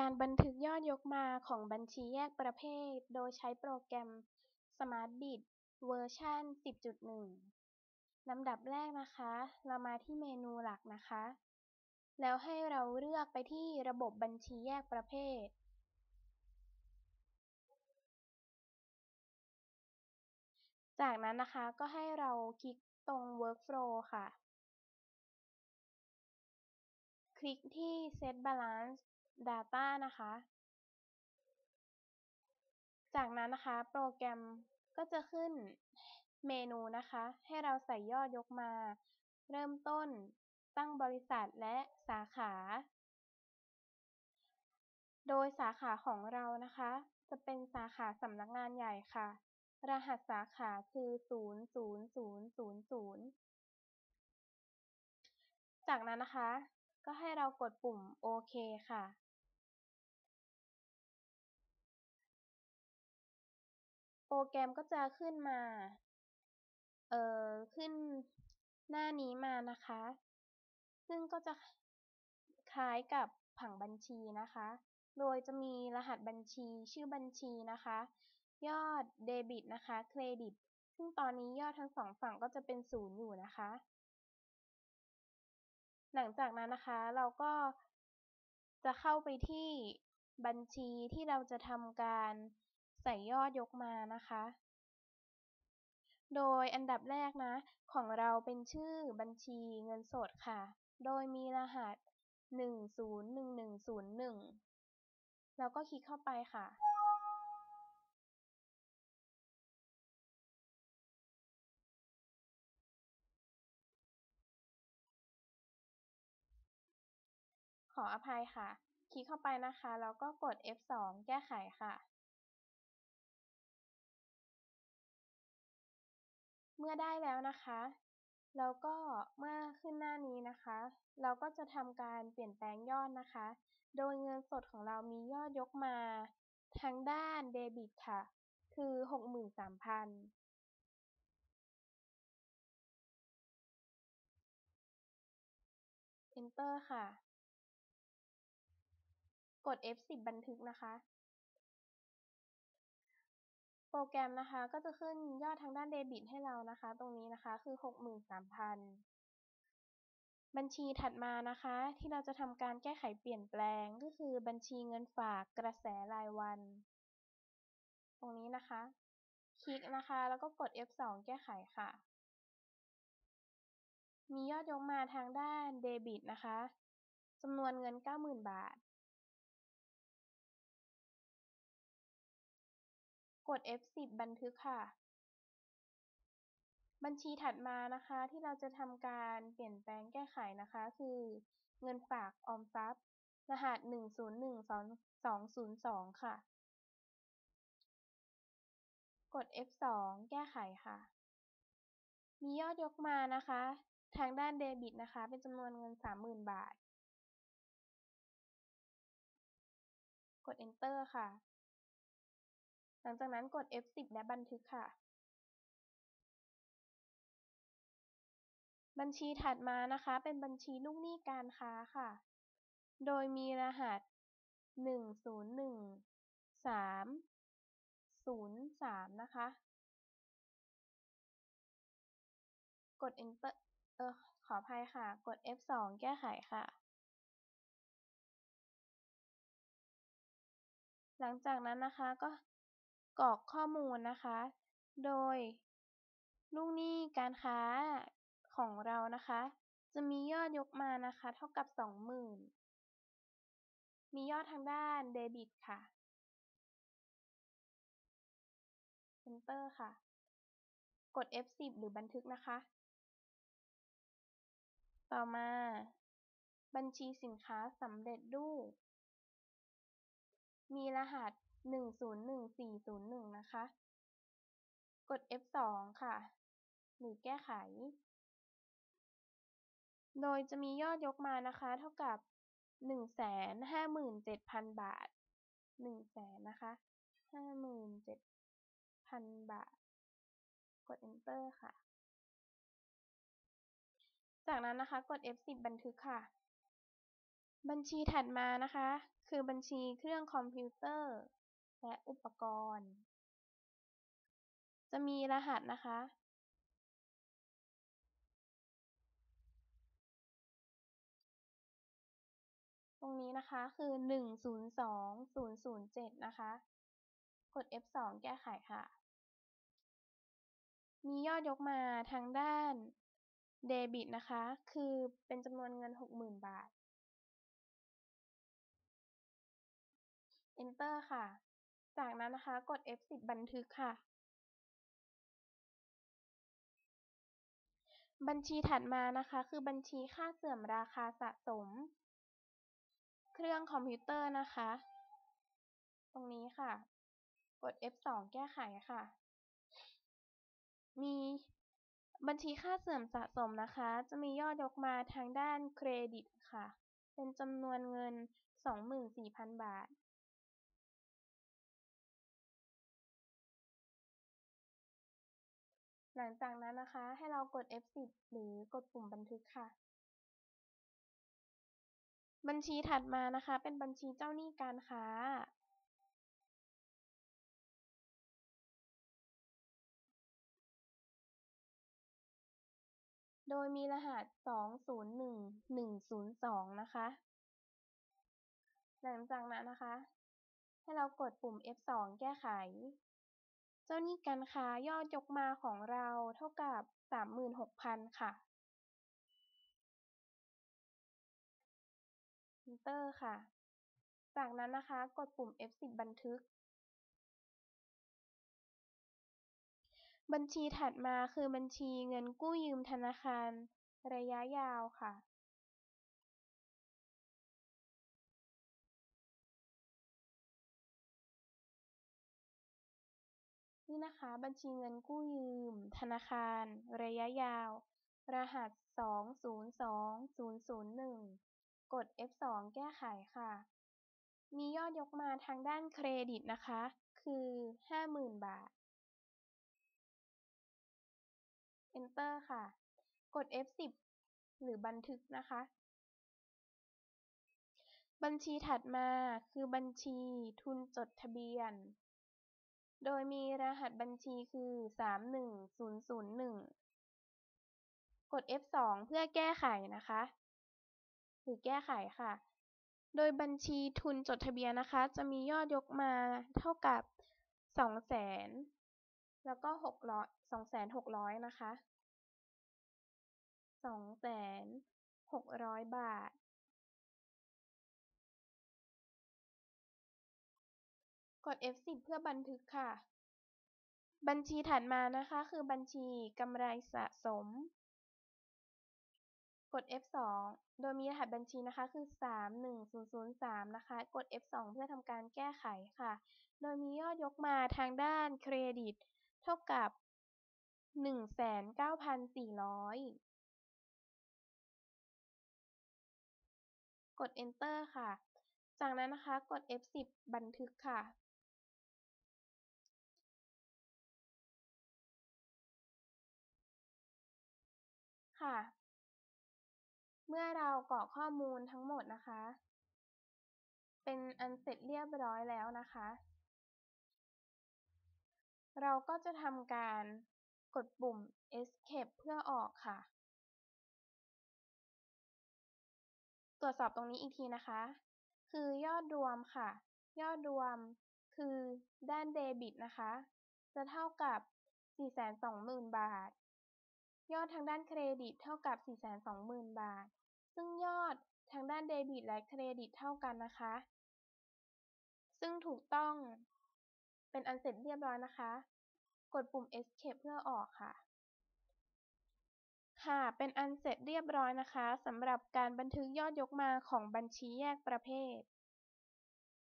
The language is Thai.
การบันทึกยอดยกมาของบัญชีแยกประเภท โดยใช้โปรแกรม SmartBiz เวอร์ชัน 10.1 ลำดับแรกนะคะ เรามาที่เมนูหลักนะคะ แล้วให้เราเลือกไปที่ระบบบัญชีแยกประเภท จากนั้นนะคะก็ให้เราคลิกตรง Workflow ค่ะ คลิกที่ Set Balance Data นะคะ จากนั้นนะคะโปรแกรมก็จะขึ้นเมนูนะคะ ให้เราใส่ยอดยกมา เริ่มต้นตั้งบริษัทและสาขา โดยสาขาของเรานะคะ จะเป็นสาขาสำนักงานใหญ่ค่ะ รหัสสาขาคือ 00000 จากนั้นนะคะ ก็ให้เรากดปุ่มโอเคค่ะ รแกรมก็จะขึ้นมา เอ่อ ขึ้นหน้านี้มานะคะ ซึ่งก็จะคล้ายกับผังบัญชีนะคะ โดยจะมีรหัสบัญชีชื่อบัญชีนะคะ ยอดเดบิตนะคะ เครดิต ซึ่งตอนนี้ยอดทั้งสองฝั่งก็จะเป็นศูนย์อยู่นะคะ หลังจากนั้นนะคะเราก็จะเข้าไปที่บัญชีที่เราจะทำการ ใส่ยอดยกมานะคะ โดยอันดับแรกนะ ของเราเป็นชื่อบัญชีเงินสดค่ะ โดยมีรหัส 101101 แล้วก็คลิกเข้าไปค่ะขออภัยค่ะ คลิกเข้าไปนะคะ แล้วก็กด F2 แก้ไขค่ะ มื่อได้แล้วนะคะ แล้วก็เมื่อขึ้นหน้านี้นะคะ เราก็จะทำการเปลี่ยนแปลงยอดนะคะ โดยเงินสดของเรามียอดยกมาทางด้านเดบิตค่ะ คือ 63,000 Enter ค่ะ กด F10 บันทึกนะคะ โปรแกรมนะคะก็จะขึ้นยอดทางด้านเดบิตให้เรานะคะ ตรงนี้นะคะคือ 63,000 บัญชีถัดมานะคะ ที่เราจะทำการแก้ไขเปลี่ยนแปลงก็คือบัญชีเงินฝากกระแสรายวัน ตรงนี้นะคะ คลิกนะคะแล้วก็กด F2 แก้ไขค่ะ มียอดยกมาทางด้านเดบิตนะคะจำนวนเงิน 90,000 บาท กด F10 บันทึกค่ะ บัญชีถัดมานะคะที่เราจะทำการเปลี่ยนแปลงแก้ไขนะคะ คือเงินฝากออมทรัพย์ รหัส 101202 ค่ะ กด F2 แก้ไขค่ะ มียอดยกมานะคะ ทางด้านเดบิตนะคะ เป็นจำนวนเงิน 30,000 บาท กด Enter ค่ะ หลังจากนั้นกด F10 และบันทึกค่ะ บัญชีถัดมานะคะ เป็นบัญชีลูกหนี้การค้าค่ะ โดยมีรหัส 101303 นะคะ กด Enter เออขออภัยค่ะ กด F2 แก้ไขค่ะ หลังจากนั้นนะคะก็ กรอกข้อมูลนะคะ โดยลูกหนี้การค้าของเรานะคะ จะมียอดยกมานะคะ เท่ากับ 20,000 มียอดทางด้านเดบิตค่ะ Enter ค่ะ กด F10 หรือบันทึกนะคะ ต่อมา บัญชีสินค้าสำเร็จรูป มีรหัส 101401 นะคะ กด F2 ค่ะ หรือแก้ไข โดยจะมียอดยกมานะคะ เท่ากับ 157,000 บาท 100,000นะคะ 57,000 บาท กด Enter ค่ะ จากนั้นนะคะ กด F10 บันทึกค่ะบัญชีถัดมานะคะ คืคือบัญชีเครื่องคอมพิวเตอร์ และอุปกรณ์ จะมีรหัสนะคะ ตรงนี้นะคะคือ 102007 นะคะ กด F2 แก้ไขค่ะ มียอดยกมาทางด้านเดบิตนะคะ คือเป็นจำนวนเงิน 60,000 บาท Enter ค่ะ จากนั้นนะคะกด F10 บันทึกค่ะ บัญชีถัดมานะคะคือบัญชีค่าเสื่อมราคาสะสม เครื่องคอมพิวเตอร์นะคะ ตรงนี้ค่ะ กด F2 แก้ไขค่ะ มีบัญชีค่าเสื่อมสะสมนะคะ จะมียอดยกมาทางด้านเครดิตค่ะ เป็นจำนวนเงิน 24,000 บาท หลังจากนั้นนะคะ ให้เรากด F10 หรือกดปุ่มบันทึกค่ะ บัญชีถัดมานะคะ เป็นบัญชีเจ้าหนี้การค้า โดยมีรหัส 201102 นะคะ หลังจากนั้นนะคะ ให้เรากดปุ่ม F2 แก้ไข เจ้าหนี้การค้ายอดยกมาของเราเท่ากับ36,000ค่ะ Enter ค่ะ จากนั้นนะคะกดปุ่ม F10 บันทึก บัญชีถัดมาคือบัญชีเงินกู้ยืมธนาคารระยะยาวค่ะ นะคะ บัญชีเงินกู้ยืม ธนาคาร ระยะยาว รหัส202001กด F2 แก้ไขค่ะ มียอดยกมาทางด้านเครดิตนะคะ คือ 50,000 บาท Enter ค่ะ กด F10 หรือบันทึกนะคะ บัญชีถัดมาคือบัญชีทุนจดทะเบียน โดยมีรหัสบัญชีคือ 31001 กด F2 เพื่อแก้ไขนะคะ หรือแก้ไขค่ะ โดยบัญชีทุนจดทะเบียนนะคะ จะมียอดยกมาเท่ากับ 200,000 แล้วก็ 600 2,600 นะคะ 2,600 บาท กด F10 เพื่อบันทึกค่ะ บัญชีถัดมานะคะคือบัญชีกำไรสะสม กด F2 โดยมีรหัสบัญชีนะคะคือ 31003 นะคะ กด F2 เพื่อทำการแก้ไขค่ะ โดยมียอดยกมาทางด้านเครดิต เท่ากับ 19,400กด Enter ค่ะ จากนั้นนะคะ กด F10 บันทึกค่ะ ค่ะ เมื่อเรากรอกข้อมูลทั้งหมดนะคะ เป็นอันเสร็จเรียบร้อยแล้วนะคะ เราก็จะทำการกดปุ่ม Escape เพื่อออกค่ะ ตรวจสอบตรงนี้อีกทีนะคะ คือยอดรวมค่ะ ยอดรวมคือด้านเดบิตนะคะ จะเท่ากับ 420,000 บาท ยอดทางด้านเครดิตเท่ากับ 420,000 บาท ซึ่งยอดทางด้านเดบิตและเครดิตเท่ากันนะคะ ซึ่งถูกต้องเป็นอันเสร็จเรียบร้อยนะคะ กดปุ่ม Escape เพื่อออกค่ะ ค่ะ เป็นอันเสร็จเรียบร้อยนะคะสำหรับการบันทึกยอดยกมาของบัญชีแยกประเภท